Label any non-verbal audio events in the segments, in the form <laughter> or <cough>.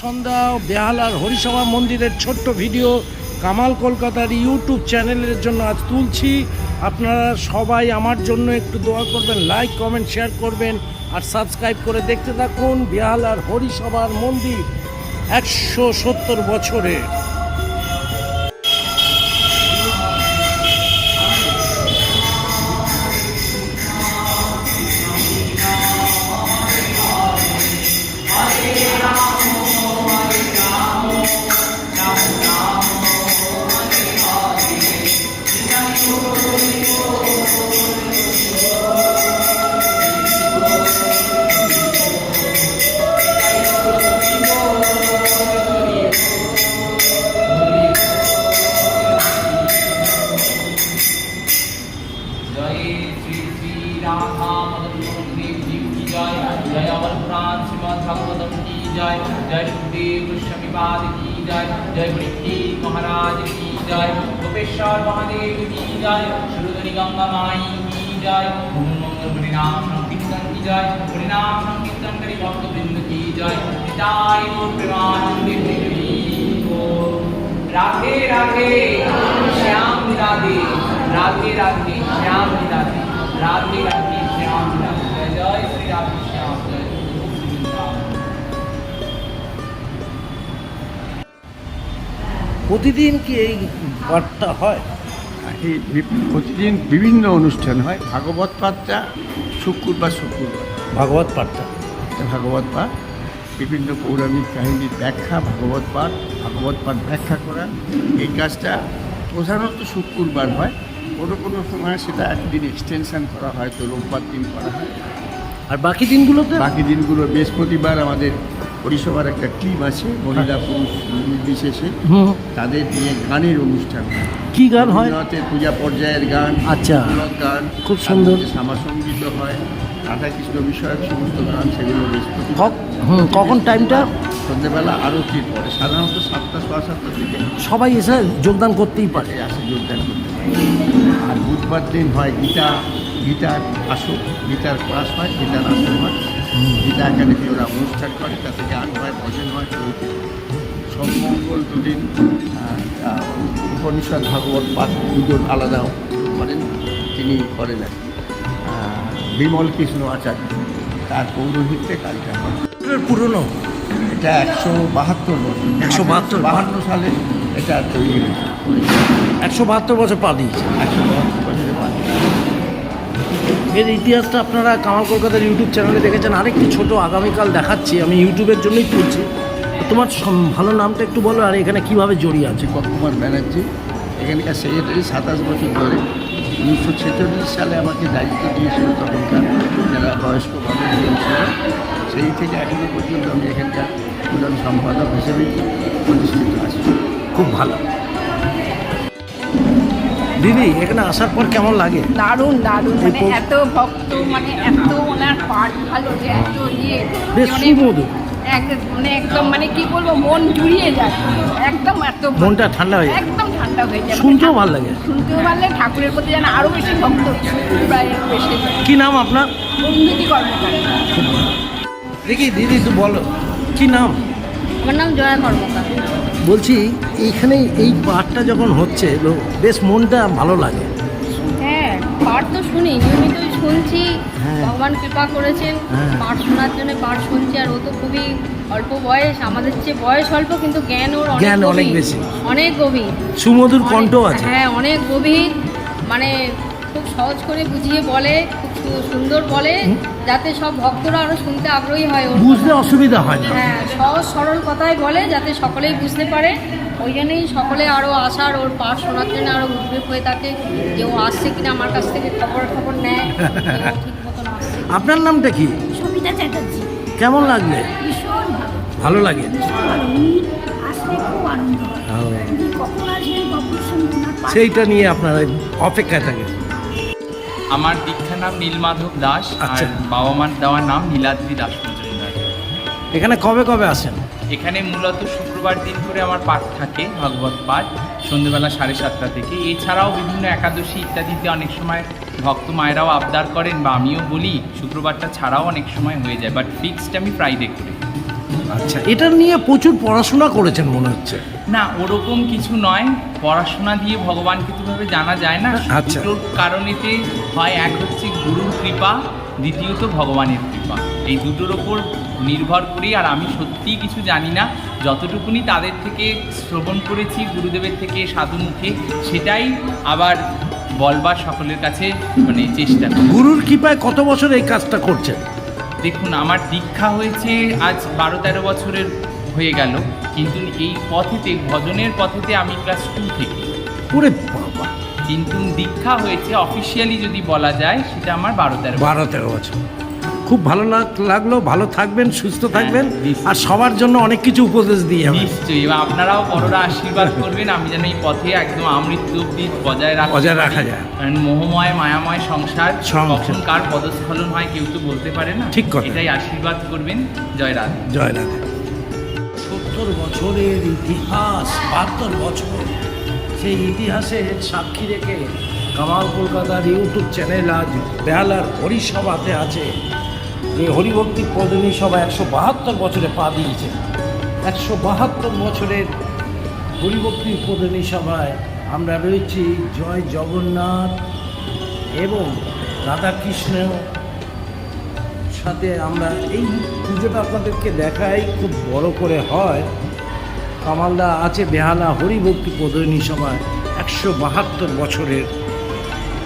সন্ধ্যা বেহালার হরিসভা মন্দিরের ছোট্ট ভিডিও কামাল কলকাতার ইউটিউব চ্যানেলের জন্য আজ তুলছি। আপনারা সবাই আমার জন্য একটু দোয়া করবেন লাইক কমেন্ট শেয়ার করবেন আর সাবস্ক্রাইব করে দেখতে থাকুন বেহালার হরিসভার মন্দির একশো সত্তর বছরের। মহাদেব কি সুরধনী গঙ্গা মাই কি মঙ্গল হরিনাম সংকীর্তন কি জয় হরিনাম সংকীর্তনকারী ভক্তবৃন্দ কি নিতাই গৌর প্রেমানন্দে রাধে রাধে, শ্যাম রাধে রাধে রাধে, শ্যাম রাধে রাধে রাধে, শ্যাম রাধে। জয় শ্রী রাধে প্রতিদিন কি এই পাঠটা হয়? এই প্রতিদিন বিভিন্ন অনুষ্ঠান হয়। ভাগবত পাঠটা শুক্রবার শুক্রবার। ভাগবত পাঠটা। ভাগবত পাঠ। বিভিন্ন পৌরাণিক কাহিনীর ব্যাখ্যা ভাগবত পাঠ ভাগবত পাঠ ব্যাখ্যা করা। এই কাজটা প্রধানত শুক্রবার হয়। কোনো কোনো সময় সেটা একদিন এক্সটেনশন করা হয় তো রোববার দিন করা হয়। আর বাকি দিনগুলোতে? বাকি দিনগুলো বৃহস্পতিবার আমাদের পরিষেবার একটা টিম আছে মহিলা পুরুষ নির্বিশেষে। তাদের নিয়ে গানের অনুষ্ঠান। কি গান হয়? পূজা পর্যায়ের গান আচ্ছা। গান। খুব সুন্দর। শ্যামা সংগীত হয় রাধাকৃষ্ণ বিষয়ক সমস্ত গান সেগুলো কখন টাইমটা সন্ধ্যেবেলা আরতির পরে সাধারণত সাতটা সোয়া সাতটা থেকে সবাই এসে যোগদান করতেই পারে। আসে যোগদান করতে পারে। আর বুধবার দিন হয় গীতা গীতার আসর গীতার ক্লাস হয় গীতার আসর হয়। গীতা একাডেমি ওরা অনুষ্ঠান করে তাতে গান হয় ভজন হয় সব মঙ্গল দুদিন উপনিষদ ভাগবত পাঠ দুজন আলাদা করেন তিনি করেন আর বিমল কৃষ্ণ আচার্য তার পৌরোহিত্যে কাজটা হয়। পুরনো? এটা একশো বাহাত্তর বছর। 172 বাহান্ন সালে এটা তৈরি হয়েছে। একশো বাহাত্তর বছর পা দিয়েছে। একশো বাহাত্তর বছরে। এর ইতিহাসটা আপনারা কামাল কলকাতার ইউটিউব চ্যানেলে দেখেছেন। আরেকটি ছোট আগামীকাল দেখাচ্ছি, আমি ইউটিউবের জন্যই তুলছি। তোমার ভালো নামটা একটু বলো, আর এখানে কীভাবে জড়িয়ে আছে? কুমার ব্যানার্জি। এখানকার সেক্রেটারি সাতাশ বছর ধরে উনিশশো ছেচল্লিশ সালে আমাকে দায়িত্ব দিয়েছিল তখনকার যারা বয়স্ক ছিল সেই থেকে এখনও পর্যন্ত আমি এখানকার প্রধান সম্পাদক হিসেবেই প্রতিষ্ঠিত আছি। খুব ভালো। দিদি এখানে আসার পর কেমন লাগে? দারুণ দারুণ। মানে এত ভক্ত মানে এত ওনার পাঠ ভালো যে এত ইয়ে বেশ মানে সুমধুর। এক- মানে একদম মানে কি বলব মন জুড়িয়ে যায়। একদম এত। মনটা ঠান্ডা হয়ে যায়। একদম ঠান্ডা হয়ে যায়। শুনতেও ভালো লাগে। শুনতেও ভালো লাগে ঠাকুরের প্রতি যেন আরও বেশি ভক্ত প্রায় বেশি। কি নাম আপনার? বন্ধুতি কর্মকার। দেখি দিদি তো বলো। কি নাম? আমার নাম জয়া কর্মকার বলছি এইখানে এই পাঠটা যখন হচ্ছে লো- বেশ মনটা ভালো লাগে হ্যাঁ পাঠ তো শুনি নিয়মিতই শুনছি হ্যাঁ। ভগবান কৃপা করেছেন হ্যাঁ। পাঠ শোনার জন্য পাঠ শুনছি আর ও তো খুবই অল্প বয়স আমাদের চেয়ে বয়স অল্প কিন্তু জ্ঞান ওর অনেক জ্ঞান অনেক বেশি। অনেক গভীর সুমধুর কণ্ঠ আছে হ্যাঁ অনেক গভীর মানে খুব সহজ করে বুঝিয়ে বলে খুব সুন্দর বলে যাতে সব ভক্তরা আরও শুনতে আগ্রহী হয় ওর বুঝতে অসুবিধা হয় না। হ্যাঁ সহজ সরল কথায় বলে যাতে সকলেই বুঝতে পারে। ওই জন্যই সকলে আরও আসার ওর পাঠ শোনার জন্য আরও উদ্বেগ হয়ে থাকে যে ও আসছে কিনা আমার কাছ থেকে খবর খবর নেয়। <laughs> ঠিক মতন আসছে আপনার নামটা কি? সবিতা চ্যাটার্জি। কেমন লাগবে? ভীষণ ভালো। লাগে? সেইটা নিয়ে আপনারা অপেক্ষায় থাকে আমার দীক্ষার নাম নীলমাধব দাস আচ্ছা। আর বাবা মার দেওয়ার নাম নীলাদ্রি দাস মজুমদার। এখানে কবে কবে আসেন? এখানে মূলত শুক্রবার দিন করে আমার পাঠ থাকে ভাগবত পাঠ সন্ধ্যেবেলা সাড়ে সাতটা থেকে। এছাড়াও বিভিন্ন একাদশী ইত্যাদিতে অনেক সময় ভক্ত মায়েরাও আবদার করেন বা আমিও বলি শুক্রবারটা ছাড়াও অনেক সময় হয়ে যায় বাট ফিক্সড আমি ফ্রাইডে করি। আচ্ছা এটা নিয়ে প্রচুর পড়াশোনা করেছেন মনে হচ্ছে। না ওরকম কিছু নয়। পড়াশোনা দিয়ে ভগবানকে কীভাবে জানা যায় না। আচ্ছা। কারণেতে হয় এক হচ্ছে গুরুর কৃপা দ্বিতীয়ত ভগবানের কৃপা। এই দুটোর ওপর নির্ভর করি আর আমি সত্যিই কিছু জানি না। যতটুকুনি তাদের থেকে শ্রবণ করেছি গুরুদেবের থেকে সাধু মুখে সেটাই আবার বলবার সকলের কাছে মানে চেষ্টা। গুরুর কৃপায় কত বছর এই কাজটা করছেন? দেখুন আমার দীক্ষা হয়েছে আজ বারো তেরো বছরের হয়ে গেল কিন্তু এই পথেতে ভজনের পথেতে আমি ক্লাস টু থেকে। ওরে বাবা। কিন্তু দীক্ষা হয়েছে অফিসিয়ালি যদি বলা যায় সেটা আমার বারো তেরো বারো তেরো বছর। খুব ভালো লাগ- লাগল ভালো থাকবেন সুস্থ থাকবেন আর সবার জন্য অনেক কিছু উপদেশ দিয়ে নিশ্চয়ই এবং আপনারাও বড়রা আশীর্বাদ করবেন আমি যেন এই পথে একদম আমৃত্যু বজায় রাখতে বজায় রাখা যায়। কারণ মোহময় মায়াময় সংসার সংসার। কখন কার পদস্খলন হয় কেউ তো বলতে পারে না। ঠিক কথা। এটাই আশীর্বাদ করবেন। জয় রাধে। জয় রাধে। সত্তর বছরের ইতিহাস বাহাত্তর বছর। সেই ইতিহাসের সাক্ষী রেখে কামাল কলকাতার ইউটিউব চ্যানেল আজ বেহালার হরিসভাতে আছে। এই হরিভক্তি পদনী সভা একশো বাহাত্তর বছরে পা দিয়েছে। একশো বাহাত্তর বছরের হরিভক্তি পদনী সভায় আমরা রয়েছি জয় জগন্নাথ এবং রাধাকৃষ্ণ সাথে আমরা এই পুজোটা আপনাদেরকে দেখাই, খুব বড় করে হয়। কামালদা আছে বেহালা হরিভক্তি প্রদয়নী সভায় একশো বাহাত্তর বছরের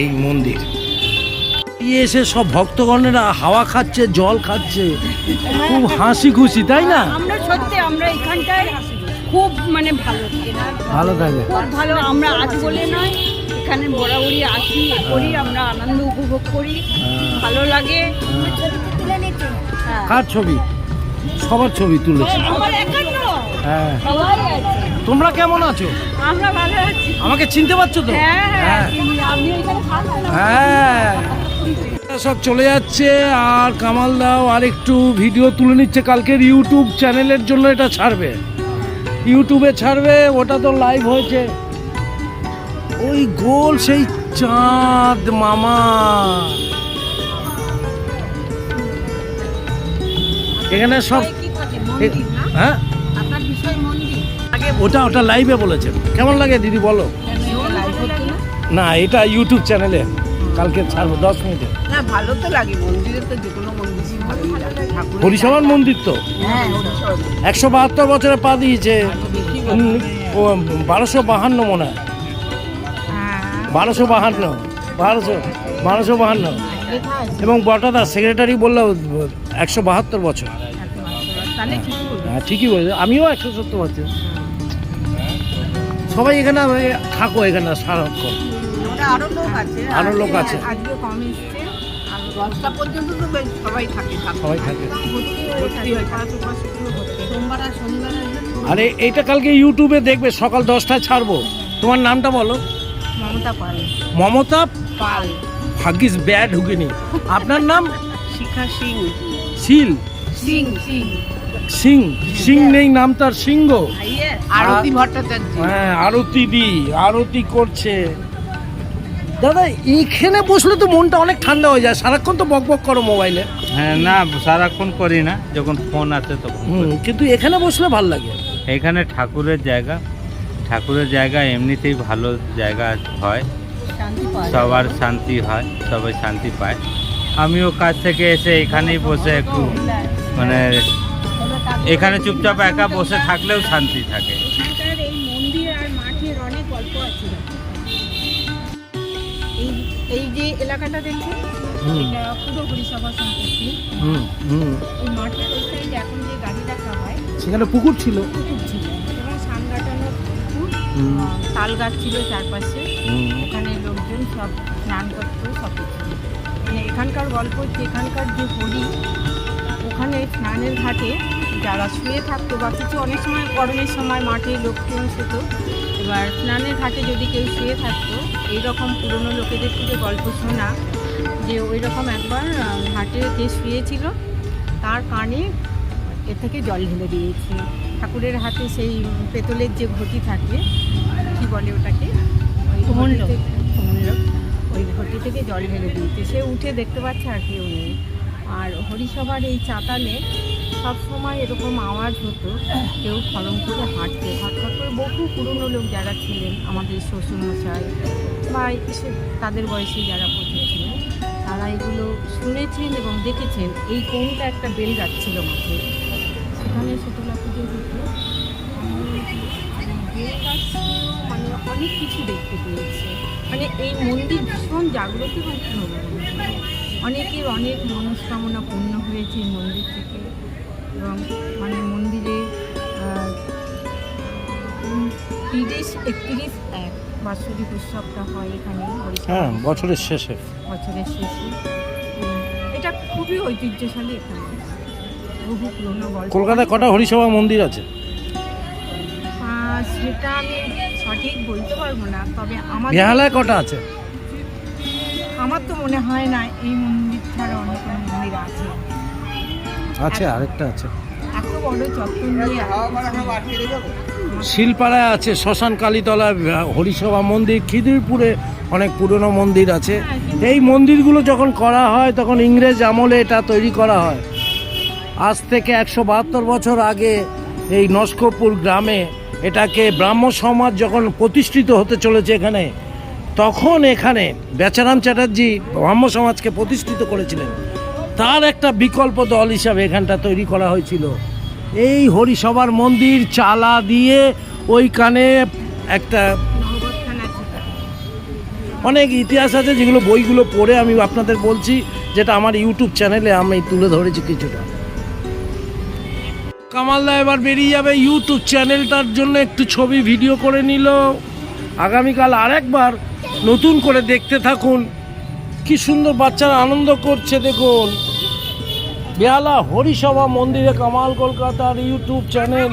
এই মন্দির। এসে সব ভক্তগণেরা হাওয়া খাচ্ছে জল খাচ্ছে। খুব হাসি খুশি তাই না? আমরা সত্যি আমরা এখানটায় খুব মানে ভালো। ভালো থাকে খুব ভালো আমরা আজ বলে নয় এখানে বরাবরই আসি করি আমরা আনন্দ উপভোগ করি ভালো লাগে। হ্যাঁ। কার ছবি? সবার ছবি তুলেছে। হ্যাঁ। তোমরা কেমন আছো? আমরা ভালো আছি। আমাকে চিনতে পারছ তো? হ্যাঁ হ্যাঁ। সব চলে যাচ্ছে আর কামাল দাও আর একটু ভিডিও তুলে নিচ্ছে। কালকের ইউটিউব চ্যানেলের জন্য এটা ছাড়বে। ইউটিউবে ছাড়বে ওটা তো লাইভ হয়েছে। ওই গোল সেই চাঁদ মামা। এখানে সব? হ্যাঁ? ওটা ওটা লাইভে বলেছে কেমন লাগে দিদি বলো? না? এটা ইউটিউব চ্যানেলে। কালকে ছাড়বো দশ মিনিটে। না ভালো তো লাগে মন্দিরে তো যে কোনো মন্দিরই ভালোই লাগে। ঠাকুর হরিসভার মন্দির তো? হ্যাঁ একশো বাহাত্তর বছরে পা দিয়েছে। বারোশো বাহান্ন মনে হয়। বারোশো বাহান্ন বারোশো বারোশো বাহান্ন। এবং বটাদা সেক্রেটারি বলল একশো বাহাত্তর বছর। হ্যাঁ ঠিকই বলেছে। আমিও একশো সত্তর বছর। সবাই এখানে থাকো এখানে সারাক্ষণ। আরও লোক আছে। আরও লোক আছে। আজকে কম এসছে। দশটা পর্যন্ত তো সবাই থাকে সবাই থাকে। ভর্তি হয় পাঁচ উপাস ভর্তি সোমবার আর শনিবার আরে এইটা কালকে ইউটিউবে দেখবে সকাল দশটায় ছাড়বো। তোমার নামটা বলো? মমতা পাল। মমতা পাল। ভাগ্যিস ব্যাড ঢুকেনি। আপনার নাম? শিখা সিং। শিল। সিং সিং। সিং। সিং নেই নাম তার সিংহ। আরতি ভট্টাচার্য। হ্যাঁ আরতি দি আরতি করছে। দাদা এইখানে বসলে তো মনটা অনেক ঠান্ডা হয়ে যায়। সারাক্ষণ তো বক বক করো মোবাইলে। হ্যাঁ না সারাক্ষণ করি না। যখন ফোন আছে তখন কিন্তু এখানে বসলে ভালো লাগে। এখানে ঠাকুরের জায়গা। ঠাকুরের জায়গা এমনিতেই ভালো জায়গা হয়। সবার শান্তি হয় সবাই শান্তি পায়। আমিও কাজ থেকে এসে এখানেই বসে একটু মানে এখানে চুপচাপ একা বসে থাকলেও শান্তি থাকে। এলাকাটা দেখছেন এটা পুরো হরিসভা সম্পত্তি। হুম হুম। এই মাঠের ওই সাইডে এখন যে গাড়ি রাখা হয় সেখানে পুকুর ছিল? পুকুর ছিল। এবং পুকুর তাল গাছ ছিল চারপাশে। এখানে লোকজন সব স্নান করতো সব মানে এখানকার গল্প এখানকার যে হরি ওখানে স্নানের ঘাটে যারা শুয়ে থাকতো বা কিছু অনেক সময় গরমের সময় মাঠে লোকজন শুতো এবার স্নানের ঘাটে যদি কেউ শুয়ে থাকতো এইরকম পুরনো লোকেদের থেকে গল্প শোনা যে ওই রকম একবার ঘাটে যে শুয়েছিল তার কানে এ থেকে জল ঢেলে দিয়েছে। ঠাকুরের হাতে সেই পেতলের যে ঘটি থাকে কি বলে ওটাকে? ওই ঘটি থেকে জল ঢেলে দিয়েছে। সে উঠে দেখতে পাচ্ছে আর কেউ নেই। আর হরিসভার এই চাতালে সব সময় এরকম আওয়াজ হতো, কেউ খলম করে হাঁটতে, হঠাৎ করে বহু পুরনো লোক যারা ছিলেন আমাদের শ্বশুরমশাই বা তাদের বয়সে যারা প্রচুর ছিলেন, তারা এগুলো শুনেছেন এবং দেখেছেন। এই কোনটা একটা বেল গাছ ছিল মাঠে? সেখানে শীতলা পুজো হতো। মানে অনেক কিছু দেখতে পেয়েছে। মানে এই মন্দির ভীষণ জাগ্রত এবং অনেকের অনেক মনস্কামনা পূর্ণ হয়েছে এই মন্দির থেকে। এবং মানে মন্দিরে তিরিশ একত্রিশ এক বাৎসরিক উৎসবটা হয় এখানে হ্যাঁ বছরের শেষে। বছরের শেষে। এটা খুবই ঐতিহ্যশালী এখানে। বহু পুরনো গল্প কলকাতায় কটা হরিসভা মন্দির আছে? সেটা আমি সঠিক বলতে পারব না তবে আমার বেহালায় কটা আছে? আমার তো মনে হয় না এই মন্দির ছাড়া অন্য কোনো মন্দির আছে। আছে আরেকটা আছে। শিলপাড়ায় আছে শ্মশান কালীতলা হরিসভা মন্দির খিদিরপুরে অনেক পুরনো মন্দির আছে। এই মন্দিরগুলো যখন করা হয় তখন ইংরেজ আমলে এটা তৈরি করা হয়। আজ থেকে একশো বাহাত্তর বছর আগে এই নস্করপুর গ্রামে এটাকে ব্রাহ্ম সমাজ যখন প্রতিষ্ঠিত হতে চলেছে এখানে তখন এখানে বেচারাম চ্যাটার্জি ব্রাহ্ম সমাজকে প্রতিষ্ঠিত করেছিলেন। তার একটা বিকল্প দল হিসাবে এখানটা তৈরি করা হয়েছিল। এই হরিসভার মন্দির চালা দিয়ে ওইখানে একটা অনেক ইতিহাস আছে যেগুলো বইগুলো পড়ে আমি আপনাদের বলছি, যেটা আমার ইউটিউব চ্যানেলে আমি তুলে ধরেছি কিছুটা। কামালদা এবার বেরিয়ে যাবে ইউটিউব চ্যানেলটার জন্য, একটু ছবি, ভিডিও করে নিল। আগামীকাল আরেকবার নতুন করে দেখতে থাকুন। কি সুন্দর বাচ্চারা আনন্দ করছে দেখুন। বেহালা হরিসভা মন্দিরে কামাল কলকাতার ইউটিউব চ্যানেল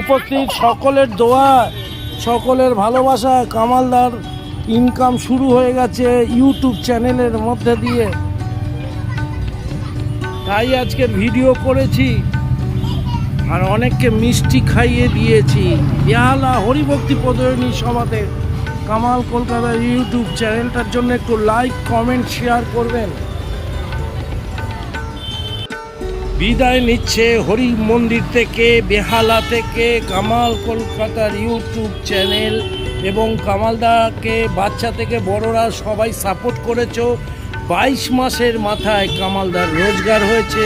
উপস্থিত। সকলের দোয়া, সকলের ভালোবাসা, কামালদার ইনকাম শুরু হয়ে গেছে ইউটিউব চ্যানেলের মধ্যে দিয়ে। তাই আজকে ভিডিও করেছি আর অনেককে মিষ্টি খাইয়ে দিয়েছি। বেহালা হরিভক্তি প্রদয়নী সভাতে কামাল কলকাতার ইউটিউব চ্যানেলটার জন্য একটু লাইক, কমেন্ট, শেয়ার করবেন। বিদায় নিচ্ছে হরি মন্দির থেকে, বেহালা থেকে কামাল কলকাতার ইউটিউব চ্যানেল এবং কামালদাকে, বাচ্চা থেকে বড়রা সবাই সাপোর্ট করেছ। বাইশ মাসের মাথায় কামালদার রোজগার হয়েছে,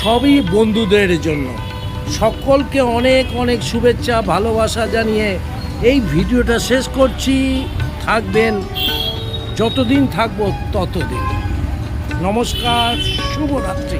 সবই বন্ধুদের জন্য। সকলকে অনেক অনেক শুভেচ্ছা, ভালোবাসা জানিয়ে এই ভিডিওটা শেষ করছি। থাকবেন যতদিন থাকব ততদিন। নমস্কার শুভরাত্রি।